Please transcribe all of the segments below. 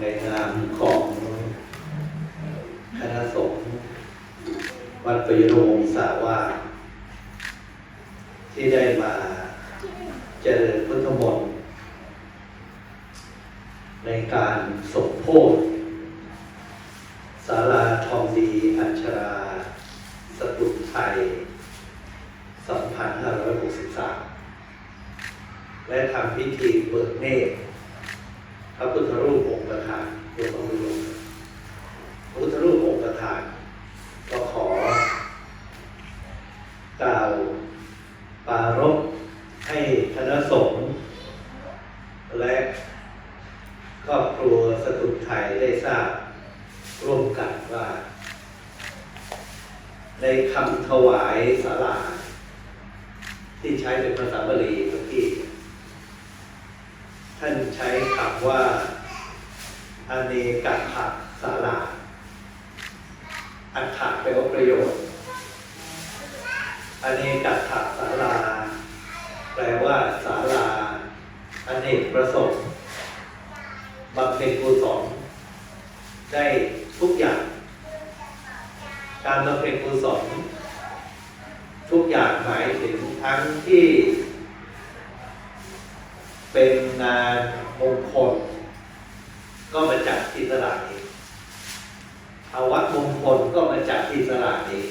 ในนามของคณะสงฆ์วัดปยโรงสาวาที่ได้มาเจริญพุทธมนต์ในการสมโพธิศาลาทองดีอัชราสตุลไทย 2563 และทำพิธีเบิกเนตร พระพุทธรูปองค์ประธานหลวงพ่อหลวงพระพุทธรูปองค์ประธาน ก็ขอกล่าวปรารภให้คณะสงฆ์และครอบครัวสตุลไทยได้ทราบร่วมกันว่า ในคำถวายสาราที่ใช้เป็นภาษาบาลีเมื่อกี้ ท่านใช้คำว่าอเนกัตถะสาราอัตถะแปลว่าประโยชน์อเนกัตถะสาราแปลว่าศาลาอ เนกประสงค์บำเพ็ญกุศลได้ทุกอย่าง การบำเพ็ญกุศลทุกอย่างหมายถึงทั้งที่ เป็นงานมงคล ก็มาจากที่ตลาดนี้อาวัตมงคลก็มาจากที่ตลาดนี้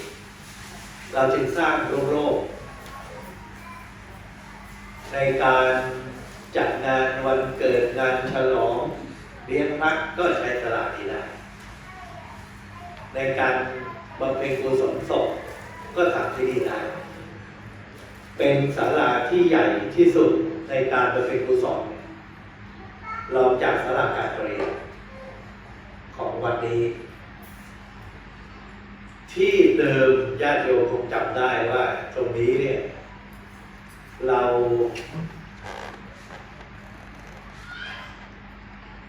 เราจึงสร้างโลกโลกในการ จัดงานวันเกิดงานฉลองเลี้ยงพระก็ใช้ตลาดนี้ได้ในการบำเพ็ญกุศลศพก็ทำที่นี่ได้เป็นศาลาที่ใหญ่ที่สุดในการบำเพ็ญกุศลรองจากศาลาการประเรียนของวันนี้ ที่เดิมญาติโยมคงจำได้ว่าตรงนี้เนี่ย เรา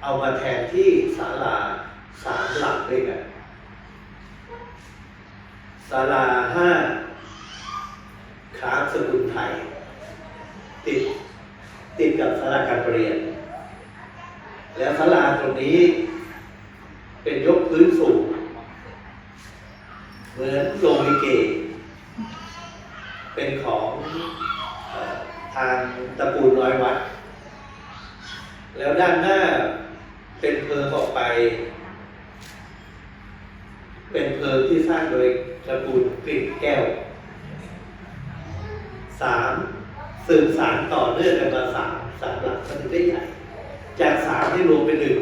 เอามาแทนที่ศาลาสามหลังด้วยกันศาลาห้าค้างสกุลไทย ติดติดกับศาลาการเรียน แล้วศาลาตรงนี้เป็นยกพื้นสูงเหมือนโรงลิเก เป็นของทางตระกูลน้อยวัด แล้วด้านหน้า เป็นเพิงออกไป เป็นเพลิงที่สร้างโดยตระกูลกลิ่นแก้วสามสืบสารต่อเนื่องกันมาสามสามหลักมันถึงได้ใหญ่ จากสามที่รวมเป็นหนึ่ง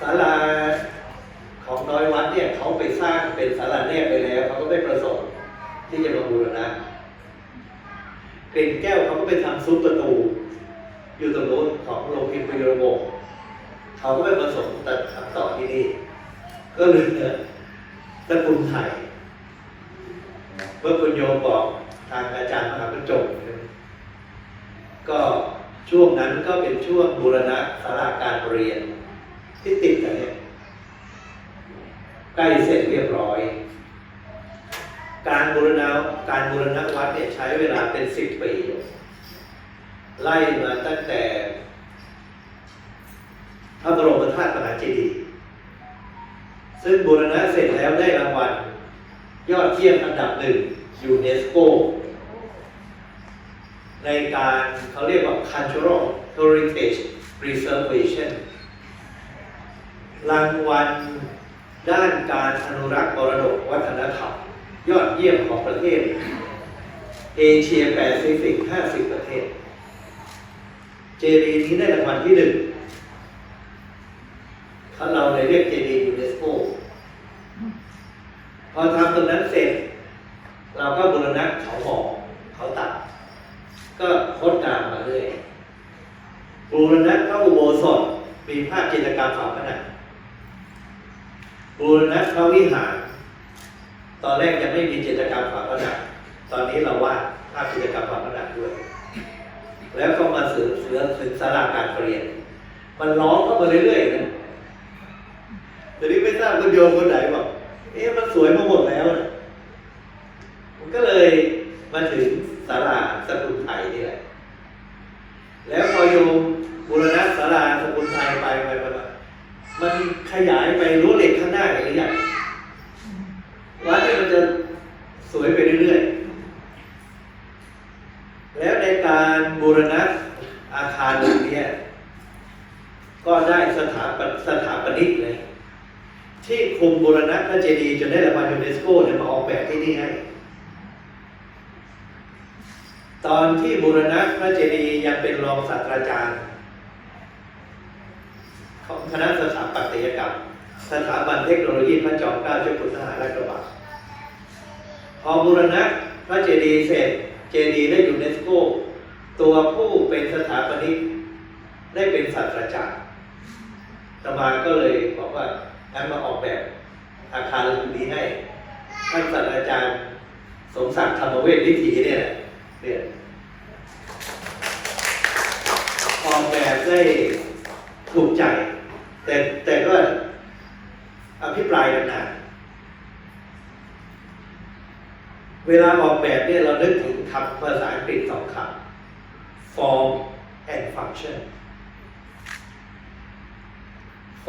ศาลาของน้อยวัดเนี่ยเขาไปสร้างเป็นศาลาแนบไปแล้วเขาก็ไม่ประสงค์ที่จะมาบูรณะกลิ่นแก้วเขาก็ไปทำซุ้มประตู อยู่ตรงโน้นของโรงพิมพ์ปยรวงเขาก็ไม่ประสงค์แต่ทำต่อที่นี่ ก็เลยเนี่ยตระกูลไทยเมื่อคุณโยมบอกทางอาจารย์มหาประจงก็ช่วงนั้นก็เป็นช่วงบูรณะสาราการเรียน ที่ติดกันเนี่ยใกล้เสร็จเรียบร้อย การบูรณะการบูรณะวัดเนี่ยใช้เวลาเป็นสิบปี ไล่มาตั้งแต่พระบรมธาตุมหาเจดีย์ซึ่งบูรณะเสร็จแล้วได้รางวัล ยอดเยี่ยมอันดับหนึ่งยูเนสโก ในการเขาเรียกว่า Cultural Heritage Preservation รางวัลด้านการอนุรักษ์มรดกวัฒนธรรม ยอดเยี่ยมของประเทศ เอเชียแปซิฟิก 50 ประเทศ เจดีย์นี้ได้รางวัลที่หนึ่งเขาเราเลยเรียกเจดีย์ยูเนสโกพอทำตรงนั้นเสร็จ เราก็บูรณะเขาหอกเขาตัด ก็คดตามมาเรื่อยบูรณะพระอุโบสถมีภาพจิตรกรรมฝาผนังบูรณะพระวิหาร ตอนแรกยังไม่มีจิตรกรรมฝาผนังตอนนี้เราวาดภาพจิตรกรรมฝาผนังด้วย แล้วก็มาสืบเสือสืบสาราการเปลี่ยน มันร้องเข้ามาเรื่อยๆนะแต่นี้ไม่ทราบคนโยมคนไหนบอกเอ๊ะมันสวยมาหมดแล้วนะผมก็เลยมาถึงสาราสกุลไทยนี่แหละ แล้วพอโยมบุรณะสาราสกุลไทยไปไปไปมันขยายไปรู้เหล็ก ได้สถาปสถาปนิกเลยที่คุมบูรณะพระเจดีย์จนได้รางวัลยูเนสโกเนี่ยมาออกแบบที่นี่ให้ตอนที่บูรณะพระเจดีย์ยังเป็นรองศาสตราจารย์ ของคณะสถาปัตยกรรม สถาบันเทคโนโลยีพระจอมเกล้าเจ้าคุณทหารราชกระบังพอบูรณะพระเจดีย์เสร็จเจดีย์ได้ยูเนสโก ตัวผู้เป็นสถาปนิกได้เป็นศาสตราจารย์ ตมาก็เลยบอกว่างั้นมาออกแบบอาคารหลังนี้ให้ท่านศาสตราจารย์สมศักดิ์ธรรมเวชวิถีเนี่ยเนี่ยออกแบบได้ถูกใจ แต่แต่ก็อภิปรายกันนานเวลาออกแบบเนี่ยเรานึกถึงคำภาษาอังกฤษสองคำ form and function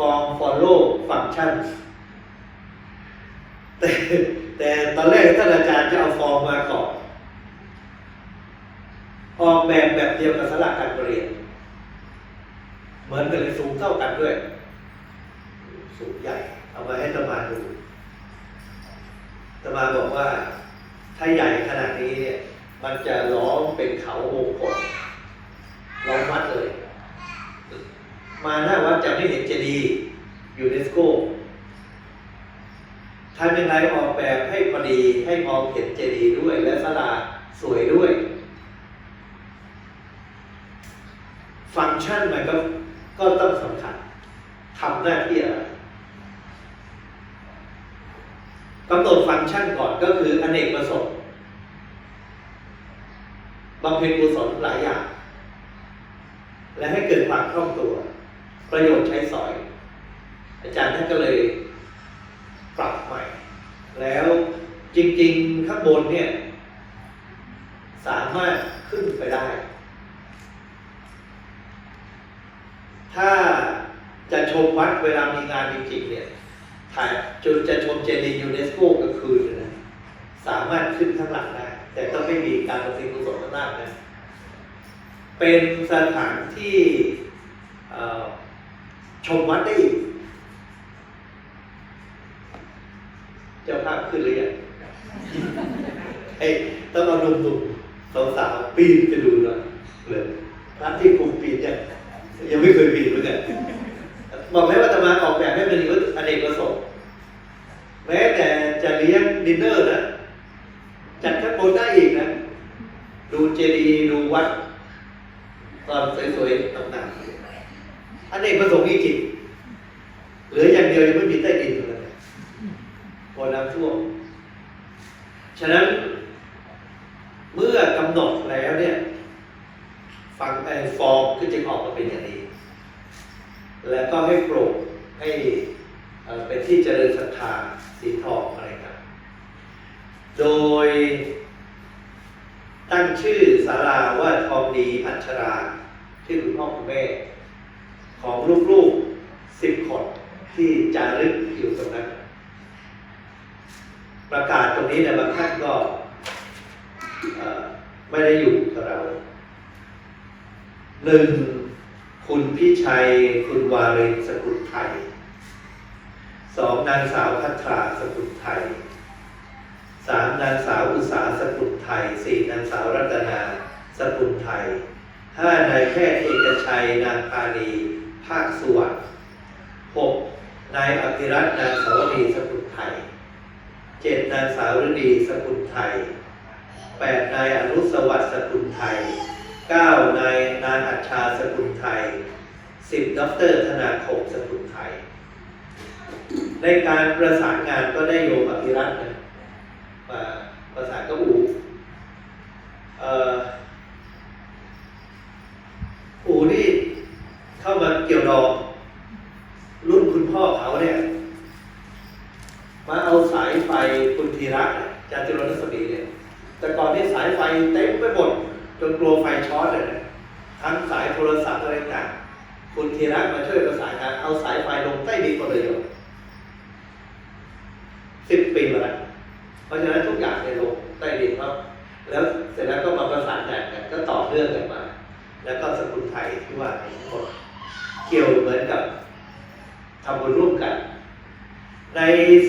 form follow function แต่แต่ตอนแรกท่านอาจารย์จะเอาฟอร์มมาก่อนออกแบบแบบเดียวกับสลากการประเรียน เหมือนกันเลยสูงเท่ากันด้วย สูงใหญ่ เอามาให้ตมาดูตมาบอกว่าถ้าใหญ่ขนาดนี้เนี่ย มันจะล้อมเป็นเขาวงกลล้อมวัดเลย มาหน้าวัดจะไม่เห็นเจดีย์ยูเนสโกทำยังไงออกแบบให้พอดีให้มองเห็นเจดีย์ด้วย และสลาสวยด้วย ฟังก์ชันมันก็ก็ต้องสำคัญทำหน้าที่อะไรกำหนดฟังก์ชันก่อนก็คืออเนกประสงค์บำเพ็ญกุศลหลายอย่าง และให้เกิดความคล่องตัว ประโยชน์ใช้สอย อาจารย์ท่านก็เลยปรับใหม่ แล้วจริงๆข้างบนเนี่ย สามารถขึ้นไปได้ ถ้าจะชมวัดเวลามีงานจริงๆเนี่ยถ่ายจนจะชมเจดีย์ยูเนสโกกลางคืนนะสามารถขึ้นข้างหลังได้ แต่ต้องไม่มีการประสิทธิ์กุศลข้างล่างนะเป็นสถานที่เอ่อ ชมวัดได้อีกเจ้าภาพขึ้นหรือยังเอ้ยต้องเอาหนุ่มๆสาวๆปีนไปดูหน่อยเลยพระที่คุมปีนเนี่ยยังไม่เคยปีนเหมือนกันบอกแล้วว่าจะมาออกแบบให้เป็นอเนกประสงค์แม้แต่จะเลี้ยงดินเนอร์นะจัดข้างบนได้อีกนะ ดูเจดีย์ดูวัดตอนสวยๆต่างๆ อันนี้ประสงค์จริงๆเหลืออย่างเดียวยังไม่มีใต้ดินเลยพอน้ำท่วมฉะนั้น เมื่อกำหนดแล้วเนี่ย ฟังไอ้ฟอร์มก็จึงออกมาเป็นอย่างนี้ แล้วก็ให้โปร่งให้เอ่อเป็นที่เจริญศรัทธาสีทองอะไรครับ โดย ตั้งชื่อศาลาว่าทองดีอัชราที่คุณพ่อคุณแม่ ของลูกๆสิบคนที่จารึกอยู่ตรงนั้น ประกาศตรงนี้เนี่ยบางท่านก็เอ่อ ไม่ได้อยู่กับเราหนึ่งคุณพี่ชัย คุณวารินสกุลไทยสองนางสาวพัทราสกุลไทยสามนางสาวอุษาสกุลไทยสี่นางสาวรัตนาสกุลไทยห้านายแพทย์เอกชัยนางพานีภาคสวัสดิ์หกนายอภิรัตน์นางสาวนีสกุลไทยเจ็ดนางสาวฤดีสกุลไทย แปดนายอนุสวัสดิ์สกุลไทยเก้านายนายอัชชาสกุลไทยสิบด็อกเตอร์ธนาคมสกุลไทย ในการประสานงานก็ได้โยมอภิรัตน์มาประสานกับอูอูนี่เข้ามาเกี่ยวดองรุ่นคุณพ่อเขาเนี่ยมาเอาสายไฟคุณธีระเนี่ยจาตุรนสมีเนี่ย แต่ก่อนนี้สายไฟเต็มไปหมดจนกลัวไฟช็อตเลยนะทั้งสายโทรศัพท์อะไรต่างคุณธีระมาช่วยประสานงานเอาสายไฟลงใต้ดินหมดเลยโยมสิบปีมาแล้วเพราะฉะนั้นทุกอย่างในยลงใต้ดินครับแล้วเสร็จแล้วก็มาประสานงานกันก็ต่อเนื่องกันมา แล้วก็สกุลไทยที่ว่าเกี่ยวเหมือนกับทำบุญร่วมกัน ใน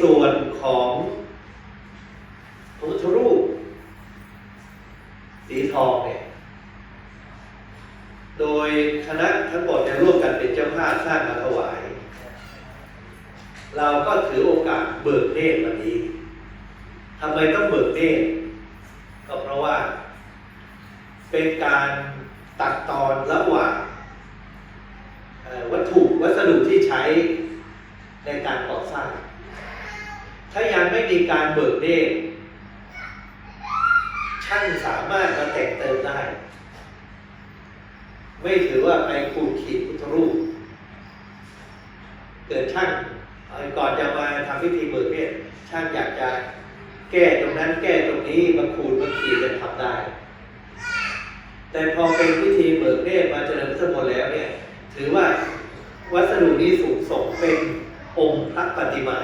ส่วนของพระพุทธรูป สีทองเนี่ยโดยคณะทั้งหมดจะร่วมกันเป็นเจ้าภาพสร้างมาถวาย เราก็ถือโอกาสเบิกเนตรวันนี้ทำไมต้องเบิกเนตรก็เพราะว่า เป็นการตัดตอนระหว่างวัตถุวัสดุที่ใช้ในการก่อสร้าง ถ้ายังไม่มีการเบิกเนตร ช่างสามารถมาแต่งเติมได้ ไม่ถือว่าไปขูดขีดพุทธรูป เกิดช่างก่อนจะมาทำพิธีเบิกเนตรช่างอยากจะแก้ตรงนั้นแก้ตรงนี้มาขูดมาขีดจะทำได้ แต่พอเป็นพิธีเบิกเนตรมาเจริญพุทธมนต์แล้วเนี่ย ถือว่าวัสดุนี้สูงส่งเป็นองค์พระปฏิมา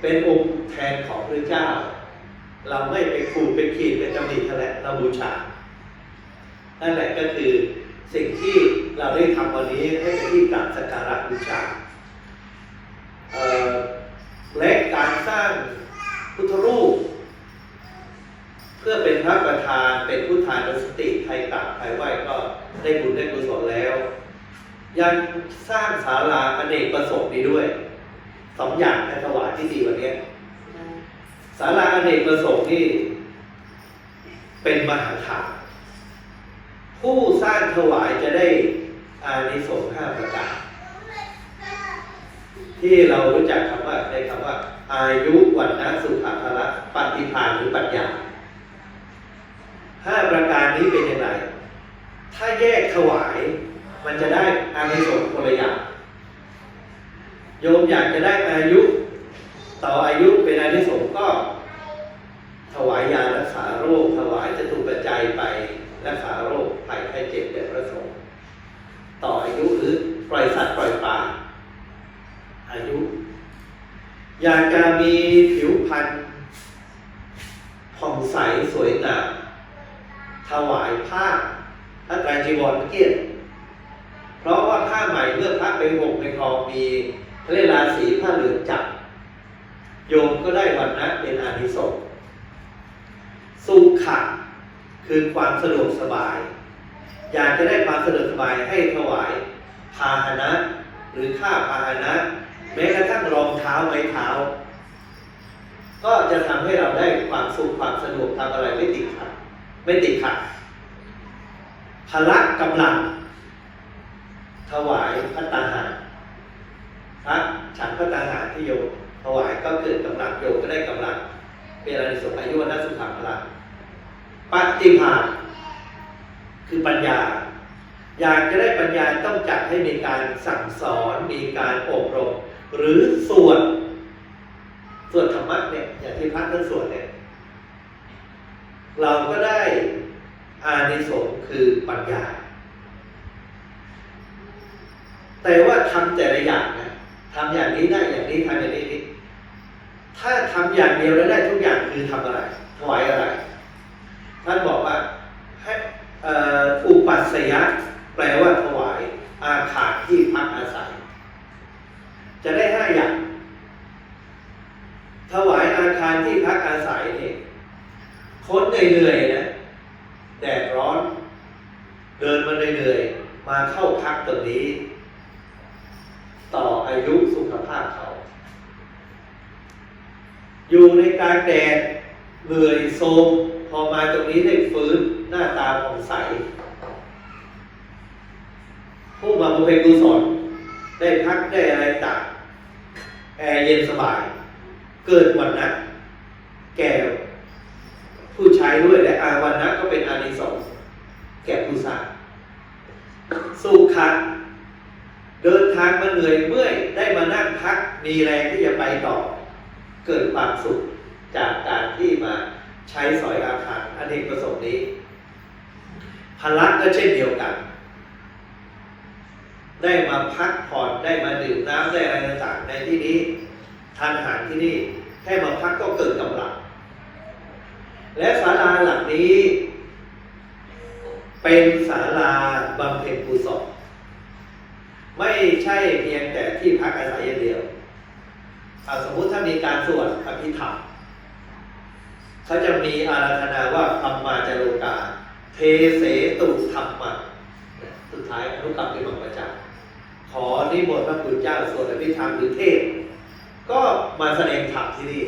เป็นองค์แทนของพระเจ้า เราไม่ไปขูดไปขีดเป็นตำหนิเท่านั้นเราบูชา นั่นแหละก็คือสิ่งที่เราได้ทำวันนี้ให้เป็นที่กราบสักการะบูชาและการสร้างพุทธรูป เพื่อเป็นพระประธานเป็นพุทธานุสติใครกราบใครไหว้ก็ได้บุญได้กุศลแล้ว ยังสร้างศาลาอเนกประสงค์นี้ด้วยสองอย่างในถวายที่ดีวันนี้ ศาลาอเนกประสงค์นี่เป็นมหาทานผู้สร้างถวายจะได้อานิสงส์ห้าประการที่เรารู้จักคำว่าในคำว่า อายุวันนะสุขภละปฏิภาณหรือปัญญาห้าประการนี้เป็นยังไงถ้าแยกถวายมันจะได้อานิสงส์คนละอย่างโยมอยากจะได้อายุ ต่ออายุเป็นอานิสงส์ก็ ถวายยารักษาโรค ถวายจะถูกปัจจัยไปรักษาโรคภัยไข้เจ็บแด่พระสงฆ์ต่ออายุหรือปล่อยสัตว์ปล่อยปลาอายุ อยากจะมีผิวพรรณผ่องใสสวยงามถวายผ้าพระไตรจีวรเกียรติเพราะว่าผ้าใหม่เมื่อพระไปห่มไปครองมีเขาเรียกราศีผ้าเหลืองจับ โยมก็ได้วันนะเป็นอานิสงส์สุขะคือความสะดวกสบาย อยากจะได้ความสะดวกสบายให้ถวายพาหนะหรือค่าพาหนะ แม้กระทั่งรองเท้าไม้เท้า ก็จะทำให้เราได้ความสุขความสะดวกทำอะไรไม่ติดขัดไม่ติดขัดพละกำลัง ถวายพัตตาหารพระฉันพัตตาหารที่โยม ถวายก็เกิดกำลังโยมก็ได้กำลังเป็นอะไรสมอายุวัฒนสุขภพลังปฏิภาณคือปัญญา อยากจะได้ปัญญาต้องจัดให้มีการสั่งสอนมีการอบรม หรือสวดสวดธรรมะเนี่ยอย่างที่พระท่านสวดเนี่ยเราก็ได้อานิสงส์คือปัญญา แต่ว่าทำแต่ละอย่างนะทำอย่างนี้ได้อย่างนี้ทำอย่างนี้ ถ้าทำอย่างเดียวแล้วได้ทุกอย่างคือทำอะไรถวายอะไร ท่านบอกว่าให้อุปัสสยะแปลว่าถวายอาคารที่พักอาศัย จะได้ห้าอย่าง ถวายอาคารที่พักอาศัยนี่คนเหนื่อยๆนะแดดร้อน เดินมาเหนื่อยๆมาเข้าพักตรงนี้ ต่ออายุสุขภาพเขา อยู่ในกลารแดดเหนื่อยโทรมพอมาตรงนี้ได้ฟื้นหน้าตาผ่องใสผู้มาบำเพ็ญกุศลได้พักได้อะไรต่างแอร์เย็นสบาย เกิดวันนะแก่ผู้ใช้ด้วยและอาวันนะก็เป็นอานิสงส์แก่ผู้สร้างสุขะเดินทางมาเหนื่อยเมื่อยได้มานั่งพักมีแรงที่จะไปต่อ เกิดความสุขจากการที่มาใช้สอยอาคารอเนกประสงค์นี้พลักก็เช่นเดียวกัน ได้มาพักผ่อนได้มาดื่มน้ำได้อะไรต่างๆในที่นี้ทานอาหารที่นี่แค่มาพักก็เกิดกำลังและศาลาหลังนี้ เป็นศาลาบำเพ็ญกุศลไม่ใช่เพียงแต่ที่พักอาศัยอย่างเดียว สมมุติถ้ามีการสวดอภิธรรมเขาจะมีอาราธนาว่าธรรมาจโลกา เทเสตุธรรมะสุดท้ายอนุกรรมเป็นบังประจักขอนิมนต์พระคุณเจ้าสวดอภิธรรมหรือเทศ ก็มาแสดงธรรมที่นี่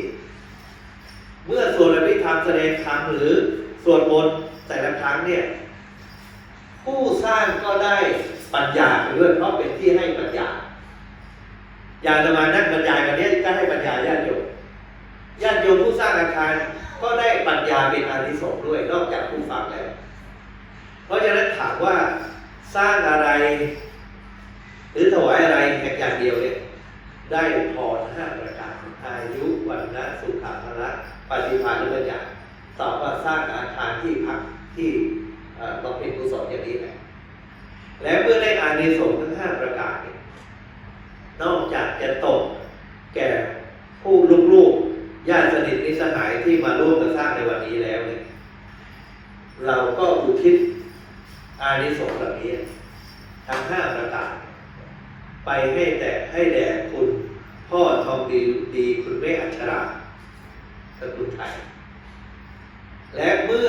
เมื่อสวดอภิธรรมแสดงธรรมหรือสวดมนต์แต่ละครั้งเนี่ยผู้สร้างก็ได้ปัญญาไปด้วยเพราะเป็นที่ให้ปัญญา อย่างจะมานั่งบรรยายวันนี้ก็ให้ปัญญาญาติโยมญาติโยมผู้สร้างอาคารก็ได้ปัญญาเป็นอานิสงส์ด้วยนอกจากผู้ฟังแล้ว เพราะฉะนั้นถามว่าสร้างอะไร หรือถวายอะไรแค่อย่างเดียวเนี่ยได้พรห้าประการอายุวันนะสุขาภละปฏิภาณหรือปัญญาตอบว่าสร้างอาคารที่พักที่เอ่อบำเพ็ญกุศลอย่างนี้แหละและเมื่อได้อานิสงส์ทั้งห้าประการเนอกจากจะตกแก่ผู้ลูกๆญาติสนิทนิสหายที่มาร่วมกันสร้างในวันนี้แล้วเนี่ยเราก็อุทิศอานิสงส์เหล่านี้ทั้งห้าประการไปให้แต่ให้แด่คุณพ่อทองดีดีคุณแม่อัชราและคุณไทย และเมื่อ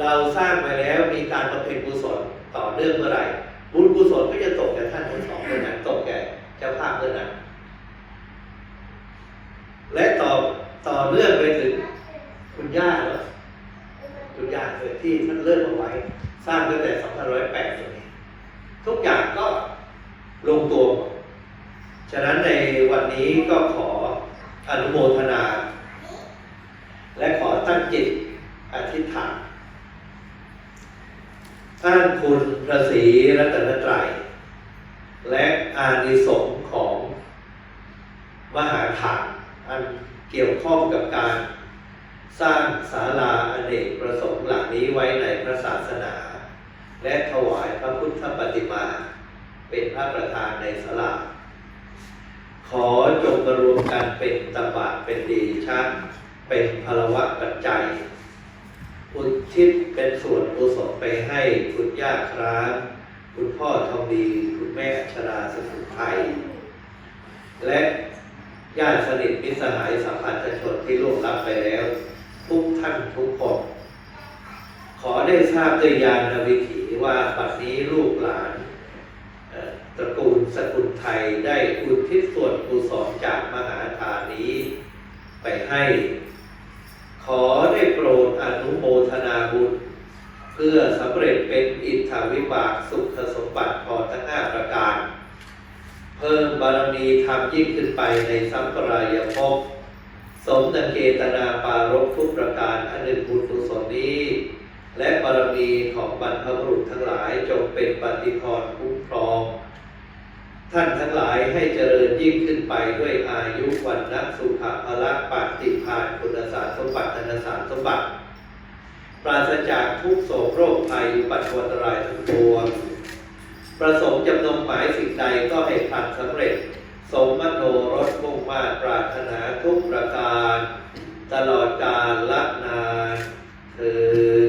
เราสร้างไปแล้วมีการบำเพ็ญกุศลต่อเนื่องเมื่อไหร่บุญกุศลก็จะตกแก่ท่านทั้งสองเมื่อนั้นต เจ้าภาพเมื่อนั้นและต่อต่อเนื่องไปถึงคุณย่าเนาะคุณย่าเกิดที่ท่านเริ่มเอาไว้ สร้างตั้งแต่2508ตรงนี้ทุกอย่างก็ลงตัว ฉะนั้นในวันนี้ก็ขออนุโมทนา และขอตั้งจิตอธิษฐานท่านคุณพระศรีรัตนตรัย และอานิสงส์ของมหาฐานอันเกี่ยวข้องกับการสร้างศาลาอเนกประสงค์หลังนี้ไว้ในพระศาสนา และถวายพระพุทธปฏิมา เป็นพระประธานในศาลา ขอจงมารวมกันเป็นตบะเป็นดีชันเป็นพลวะปัจจัย อุทิศเป็นส่วนกุศไปให้คุณย่าคราม คุณพ่อทองดีคุณแม่อัชราสมุทรไทย และญาติสนิทมิสหายสัมพันธชนที่ล่วงลับไปแล้ว ทุกท่านทุกคนขอได้ทราบด้วยญาณวิถีว่าบัดนี้ลูกหลานตระกูลสกุลไทยได้อุทิศส่วนกุศลจากมหาทานนี้ ไปให้ ขอได้โปรดอนุโมทนาบุญ พื่อสำเร็จเป็นอิทธวิบากสุขสมบัติพอทั้งห้าประการ เพิ่มบารมีธรรมยิ่งขึ้นไปในสัมปรายภพสมดังเกตนาปารกทุกประการอันหนึ่งบุญกุศลนี้ และบารมีของบรรพบุรุษทั้งหลายจงเป็นปฏิพรคุ้มครอง ท่านทั้งหลายให้เจริญยิ่งขึ้นไปด้วยอายุวันนะสุขภละปฏิภาณคุณสารสมบัติธนสารสมบัติ ปราศจากทุกโศกโรคภัยปัจจุบันตรายทั้งปวงประสงค์จำนงหมายสิ่งใดก็ให้ผ่านสำเร็จ สมมโนรสมุ่งมาตรปรารถนาทุกประการ ตลอดกาลละนานเธอ